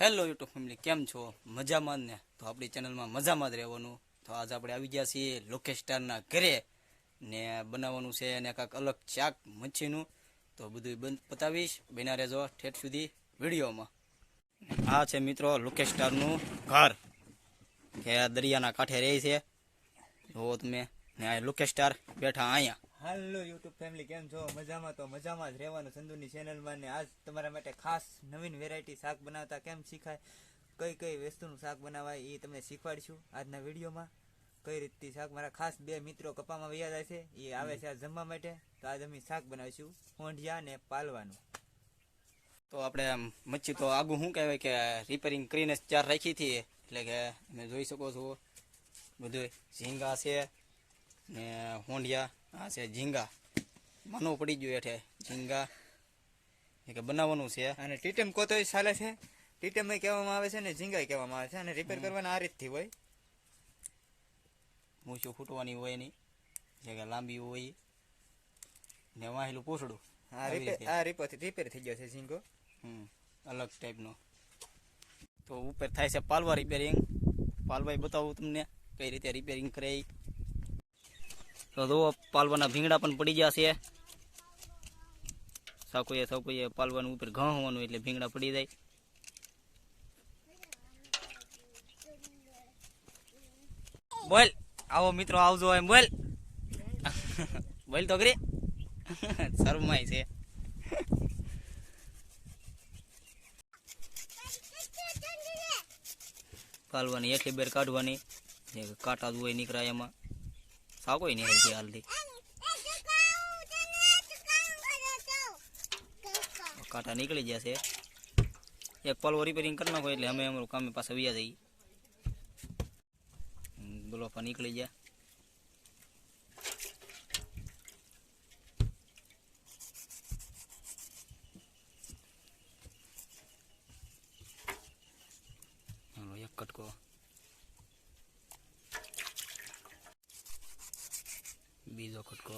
Hello YouTube family, કેમ છો? મજામાં ને? તો આપણી ચેનલમાં મજામાં જ રહેવાનું. તો આજે આપણે આવી ગયા છીએ લોકેશ સ્ટારના ઘરે ને બનાવવાનું છે અને કાંઈક અલગ શાક મચ્છીનું. તો બધું બંધ બતાવીશ બના રહેજો ઠેઠ સુધી વિડીયોમાં. આ છે મિત્રો લોકેશ સ્ટારનું ઘર, કે દરિયાના કાંઠે રહે છે. જુઓ તમે. ને લોકેશ સ્ટાર બેઠા અહીંયા. હાલો યુટ્યુબ ફેમિલી, કેમ છો? મજામાં તો મજામાં જ રહેવાનું સંધુની ચેનલમાં ને આજ તમારા માટે ખાસ નવીન વેરાયટી શાક બનાવતા કેમ શીખાય? કઈ કઈ વસ્તુનું શાક બનાવાય એ તમને શીખવાડીશું આજના વિડીયોમાં. કઈ રીતથી શાક? મારા ખાસ બે મિત્રો કપામાં વૈયા જાય છે, એ આવે છે આજ જમવા માટે. તો આજ અમે શાક બનાવીશું, હોંઢિયા ને પાલવાનું. તો આપણે મચ્છી તો આગું શું કહેવાય કે રિપેરિંગ કરીને ચાર રાખી હતી, એટલે કે તમે જોઈ શકો છો બધું ઝીંગા છે ને હોંડિયા આ છે ઝીંગા. મનો પડી ગયું એઠે ઝીંગા. કે બનાવવાનું છે. અને ટીટેમ કોતોય ચાલે છે? ટીટેમ કહેવામાં આવે છે ને ઝીંગાઈ કહેવામાં આવે છે અને રિપેર કરવાના આ રીતથી હોય. મૂછું ફૂટવાની હોય એની જે કે લાંબી હોય. ને વાહેલું પોસડું આ આવી રિપેર થઈ ગયો છે ઝીંગો. હમ અલગ ટાઈપનો તો ઉપર થાય છે પાલવા રિપેરિંગ પાલવાય બતાવું તમને કઈ રીતે રિપેરિંગ કરે ઈ. તો પાલવાના ભીંગડા પણ પડી ગયા છે. સાકુએ સાકુએ પાલવાનું ઉપર ઘઉં હોવાનું એટલે ભીંગડા પડી જાય. બોલ, આવો મિત્રો, આવજો એમ, બોલ. બોલ તો કરી શરમાય છે. પાલવાની એટલી બેર કાઢવાની કાંટા જ હોય નીકળાય એમાં. સાકોય નહીં હલતી હાલતી કાંટા નીકળી જશે એક પલવો રિપેરિંગ કરી નાખો એટલે અમે અમારું કામે પાછા વ્યા જઈએ. ગુલાફા નીકળી ગયા હાલો એક કટકો બીજો કટકો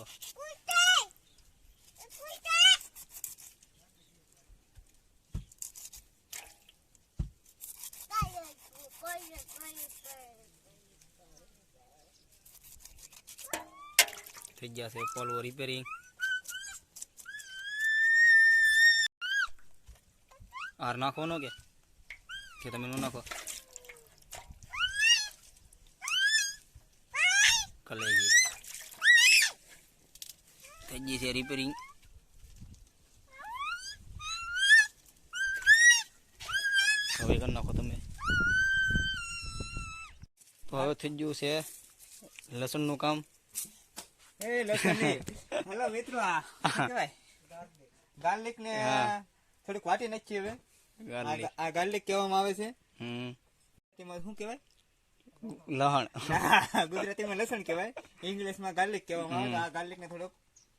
થઈ ગયા છે પોલવો રિપેરિંગ આર નાખવાનો કે કે તમે નો નાખો કલેજી થઈ ગઈ છે રિપેરિંગ હવે કરી નાખો તમે તો હવે થઈ ગયું છે લસણનું કામ એ લસણની હેલો મિત્રો આ ગાર્લિક ને. થોડીક વાટી નાખીએ હવે આ- ગાર્લિક કહેવામાં આવે છે હમ તેમાં શું કહેવાય લહણ ગુજરાતીમાં લસણ કહેવાય ઇંગ્લિશમાં ગાર્લિક કહેવામાં આવે આ ગાર્લિક ને થોડોક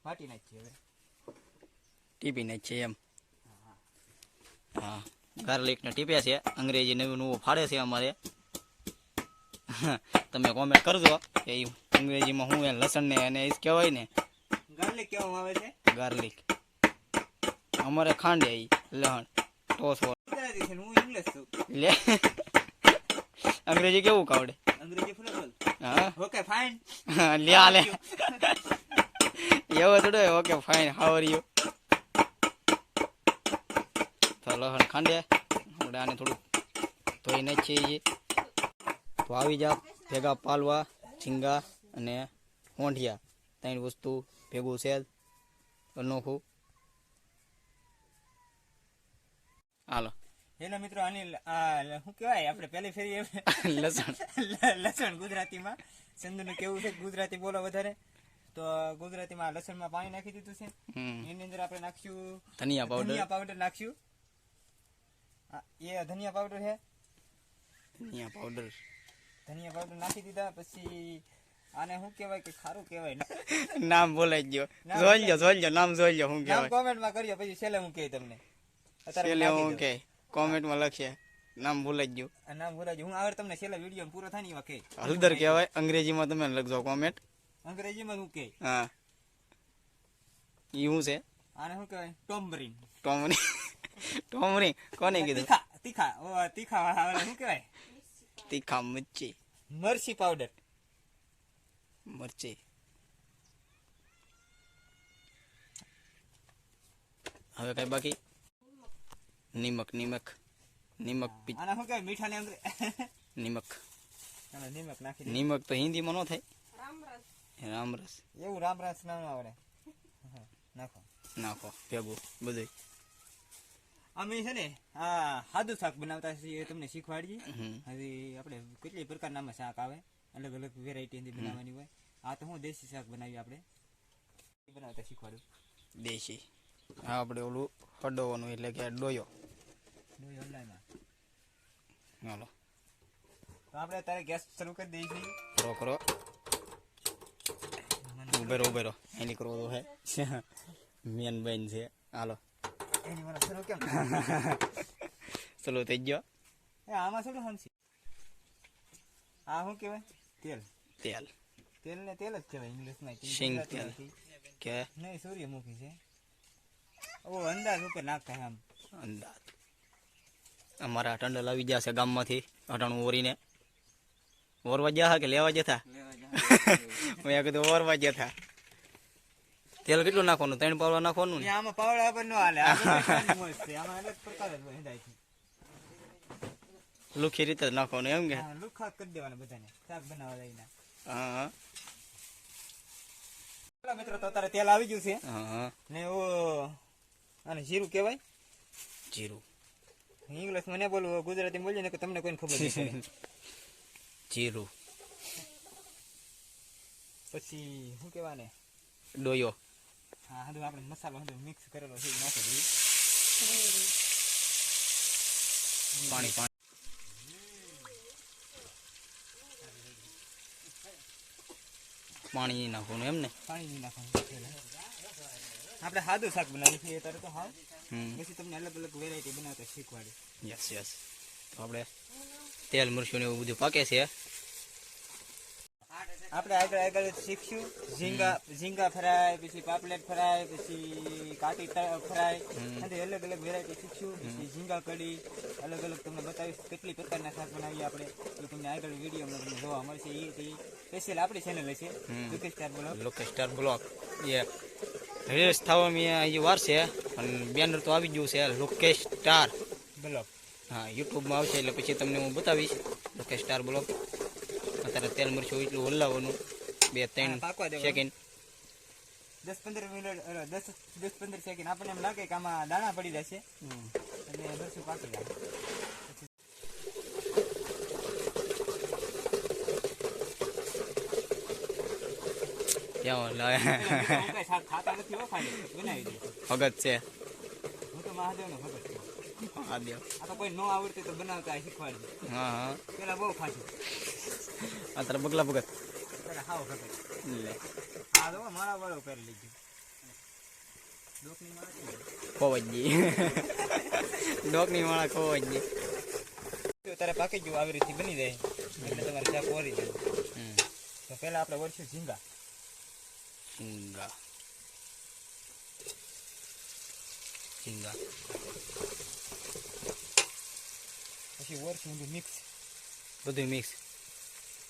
વાટી નાખીએ હવે. ટીપી છે એમ. હા ગાર્લિક ને ટીપ્યા છે અંગ્રેજી નવું નવું ફાડે છે અમારે. તમે કોમેન્ટ કરજો કે અંગ્રેજીમાં શું એ લસણ ને એને ઈ જ કહેવાય ને. ગાર્લિક કહેવામાં આવે છે? ગાર્લિક. અમારે ખાંડ એ લહણ ટોસ હું ઇંગ્લિશ છું. લે અંગ્રેજી કેવું કાવડે? અંગ્રેજી ફૂલ હા. ઓકે ફાઇન લે. આલે એવો થોડો okay fine how are you તો લસણ ખાંડે. આપણે આને થોડું ધોઈ નાખીએ તો આવી જા ભેગા પાલવા ઝીંગા અને હોંઠિયા ત્રણ વસ્તુ ભેગું છે. અનોખું. હાલો. હેલો મિત્રો આની આ શું કહેવાય? આપણે પહેલી ફેરી લસણ. લસણ ગુજરાતીમાં. ચંદુનું કેવું છે? ગુજરાતી બોલો વધારે. તો ગુજરાતીમાં લસણમાં પાણી નાખી દીધું છે. એની અંદર આપણે નાખશું ધનિયા પાવડર ધનિયા પાવડર નાખશું એ ધનિયા પાવડર છે. ધનિયા પાવડર ધનિયા પાવડર નાખી દીધા પછી આને શું કહેવાય કે ખારું કહેવાય નામ બોલાઈ ગયો. નામ જોઈ લો જોઈ લો નામ જોઈ લો શું કહેવાય. કોમેન્ટમાં કરજો પછી છેલ્લે હું કહી તમને. અત્યારે છેલ્લે હું કહે. કોમેન્ટમાં લખીએ. નામ ભૂલાઈ ગયું. નામ ભૂલાઈ ગયું. હું આગળ તમને છેલ્લે વીડિયો પૂરો થાય ને એવા કહે હલદર કહેવાય. અંગ્રેજીમાં તમે લખજો કોમેન્ટ અંગ્રેજીમાં શું કહે હા. શું છે? આને શું કહેવાય? ટોમરીન. ટોમરી ટોમરી કોને કીધું? તીખા તીખા ઓ તીખા શું કહેવાય? તીખા મરચી. મરચી પાવડર. મરચી. હવે કઈ બાકી? નિમક નિમક. નિમક પી- આના શું કહેવાય? મીઠા ને અંદર નિમક નિમક નાખી નિમક તો હિન્દીમાં ન થાય. રામરસ એવું રામ રસ નામ આવડે. નાખો. નાખો ભેગું બધું અમે છે ને આ સાદું શાક બનાવતા છીએ એ તમને શીખવાડીએ. હજી આપણે કેટલી પ્રકારના શાક આવે અલગ અલગ વેરાયટી બનાવવાની હોય. આ તો હું દેશી શાક બનાવી આપણે. બનાવતા શીખવાડું. દેશી. હા આપણે ઓલું હડોવાનું એટલે કે ડોયો. ડોયો હલાયમાં. ચાલો તો આપણે અત્યારે ગેસ શરૂ કરી દઈએ છીએ. કરો કરો ઉભેરો ઉભેરો. એની કરવો તો હે. મેન બેન છે. હાલો. ચલો થઈ ગયો. એ આમાં શું હમસી આ શું કહેવાય? તેલ. તેલ. તેલ ને તેલ જ કહેવાય ઇંગ્લિશમાં શીંગ તેલ. કે? નહીં સૂર્યમુખી છે. ઓ અંદાજ ઉપર નાખતા આમ. અંદાજ. અમારા ટંડલ આવી જશે ગામમાંથી. અટાણું ઓરીને. ઓરવા ગયા કે લેવા જતા મેં કીધું ઓરવા જતા તેલ કેટલું નાખવાનું? ત્રણ પાવડા નાખવાનું ને? આમાં પાવડા પર ન હાલે. આમાં અલગ પ્રકાર જ હોય છે લુખી રીતે જ નાખવાનું એમ કે? લુખા કરી દેવાના બધાને. શાક બનાવવા લઈને હા. મિત્રો તો અત્યારે તેલ આવી ગયું છે. ને ઓ અને જીરું કહેવાય? જીરું. ઇંગ્લિશ મને બોલવું ગુજરાતી બોલીએ ને કે તમને કોઈને ખબર નથી. જીરું. પછી શું કહેવાય ને ડોયો. હા હજુ આપણે મસાલો હજુ મિક્સ કરેલો છે નાખી દઈએ. પાણી પાણી. પાણી નાખવાનું એમ ને? પાણી નહીં નાખવાનું આપણે સાદું શાક બનાવીએ છીએ ત્યારે તો હા પછી તમને અલગ અલગ વેરાયટી બનાવતા શીખવાડી. યસ યસ તો આપણે તેલ મરચું ને એવું બધું પાકે છે. આપણે આગળ આગળ શીખશું. ઝીંગા ઝીંગા ફ્રાય પછી પાપલેટ ફ્રાય પછી કાટી ફ્રાય. અને અલગ અલગ વેરાયટી શીખશું. પછી ઝીંગા કઢી અલગ અલગ તમને બતાવીશ કેટલી પ્રકારના શાક બનાવીએ આપણે. એ તમને આગળ વિડીયોમાં તમને જોવા મળશે. એ સ્પેશિયલ આપણી ચેનલ હશે. લોકેશ સ્ટાર બોલો લોકેશ સ્ટાર બ્લોક એ રિલીઝ થવામાં હજી વાર છે. પણ બેનર તો આવી ગયું છે. લોકેશ સ્ટાર. બ્લોક હા યુટ્યુબમાં આવશે એટલે પછી તમને હું બતાવીશ. લોકેશ સ્ટાર બ્લોક અત્યારે તેલ મરચું એટલું હલાવવાનું. બે ત્રણ. સેકન્ડ દસ પંદર મિનિટ દસ દસ પંદર સેકન્ડ આપણને એમ લાગે કે આમાં દાણા પડી જશે. એટલે મરચું પાકી જાય. ત્યાં હું શાક ખાતા નથી હો ખાલી. બનાવી દઈશું ભગત છે. હું તો મહાદેવનો ભગત છું. આ દે આ તો કોઈ ન આવડતું તો બનાવતા શીખવાડજો. હા હા. પેલા બહુ ખાશું અત્યારે બગલા ભગત. હાવ ભગત લે. આ તો મારા વાળો કરી લીધું. ડોકની માળા? ખોવાઈ ડોકની માળા ગઈ. તારે પાકી ગયું આવી રીતે બની જાય. એટલે તમારે શાક ઓરી જાય તો પેલા આપણે વળશું ઝીંગા. ઝીંગા. ઝીંગા. પછી વળશું મિક્સ. બધું મિક્સ.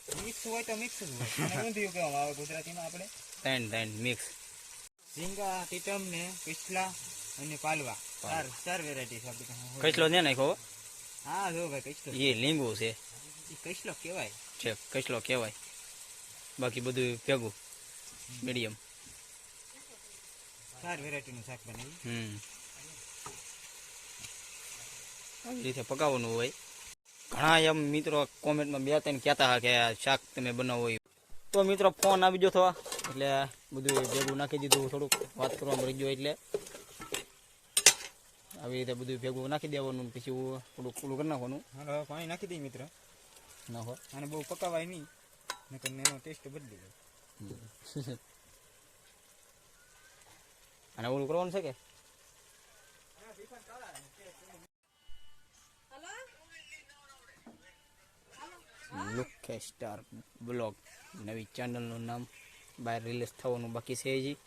મિક્સ હોય તો મિક્સ જ હોય. ઊંધિયું કહેવામાં આવે ગુજરાતીમાં આપણે. ત્રણ ત્રણ મિક્સ ઝીંગા ટીટમ ને પિછલા અને પાલવા. ચાર ચાર વેરાયટી છે આપણી. કચલો ને નાખો હા. જો ભાઈ કચલો એ લીંબુ છે. કચલો કહેવાય. છે કચલો કહેવાય. બાકી બધું ભેગું. મીડિયમ ચાર વેરાયટીનું શાક બનાવી હમ. આવી રીતે પકાવવાનું હોય. ઘણા એમ મિત્રો કોમેન્ટમાં બે ત્રણ કહેતા હતા કે આ શાક તમે બનાવો એ તો મિત્રો ફોન આવી ગયો થવા એટલે બધું ભેગું નાખી દીધું થોડુંક વાત કરવામાં રહી ગયો એટલે. આવી રીતે બધું ભેગું નાખી દેવાનું પછી હું થોડુંક પૂરું કરી નાખવાનું. હાલો પાણી નાખી દઈએ મિત્ર. નાખો અને બહુ પકાવાય નહીં નકર એનો ટેસ્ટ બદલી જાય. અને ઓલું કરવાનું છે કે? લુકે સ્ટાર બ્લોગ. નવી ચેનલનું નામ બહાર રિલીઝ થવાનું બાકી છે હજી.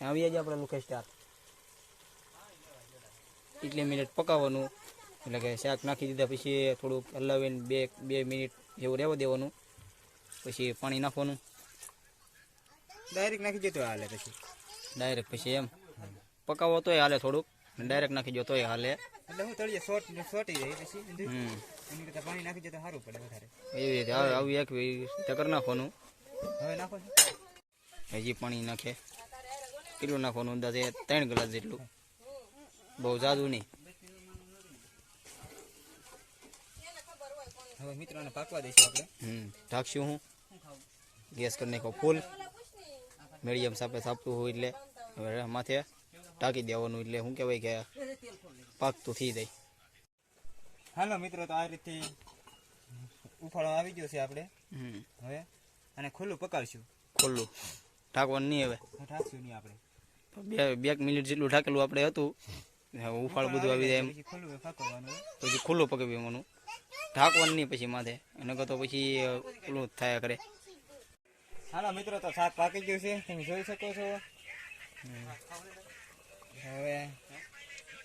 આવીએ જાય આપણે લુખે સ્ટાર એટલી મિનિટ પકાવવાનું. એટલે કે શાક નાખી દીધા પછી થોડુંક હલાવીને બે બે મિનિટ એવું રહેવા દેવાનું. પછી પાણી નાખવાનું. ડાયરેક્ટ નાખી જતો હાલે પછી. ડાયરેક્ટ પછી એમ. પકાવો તોય હાલે થોડુંક. ડાયરેક્ટ નાખી જતો હાલે. એટલે હું તળીએ શોર્ટ શોર્ટી જાય પછી. એની કરતાં પાણી નાખી દે તો સારું પડે વધારે. એવી રીતે. આવી આવી એક રીતે કરી નાખવાનું. હવે નાખો છો? હજી પાણી નાખે. કેટલું નાખવાનું? અંદાજે ત્રણ ગ્લાસ જેટલું. બહુ જાદુ નહીં. હવે મિત્રોને પાકવા દઈશું આપણે. હમ. ઢાંકશું હું. ગેસ કરી નાખો ફૂલ. મીડિયમ સાપે સાપતું હોય એટલે. હવે માથે ઢાંકી દેવાનું એટલે શું કહેવાય કે પાકતું થઈ જાય. હાલો મિત્રો તો આ રીતે ઉફાળો આવી ગયો છે આપણે. હવે અને ખુલ્લું પકાવશું. ખુલ્લું. ઢાંકવાનું નહીં હવે. ઢાંકશું નહીં આપણે. બે બે મિનિટ જેટલું ઢાંકેલું આપણે હતું ઉફાળ બધું આવી જાય એમ. પછી ખુલ્લું પકવી દેવાનું ઢાંકવાનું નહીં પછી માથે. એને તો પછી પેલું થયા કરે હાલો મિત્રો તો શાક પાકી ગયું છે. તમે જોઈ શકો છો. હવે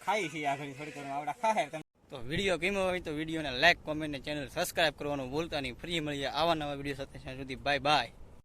ખાઈ છીએ આગળ થોડીક આવડા ખાય તો વીડિયો ગમ્યો હોય તો વિડીયોને લાઈક કોમેન્ટ ને ચેનલ સબસ્ક્રાઇબ કરવાનું ભૂલતા નહીં. ફ્રી મળીએ આવા નવા વીડિયો સાથે. સુધી બાય બાય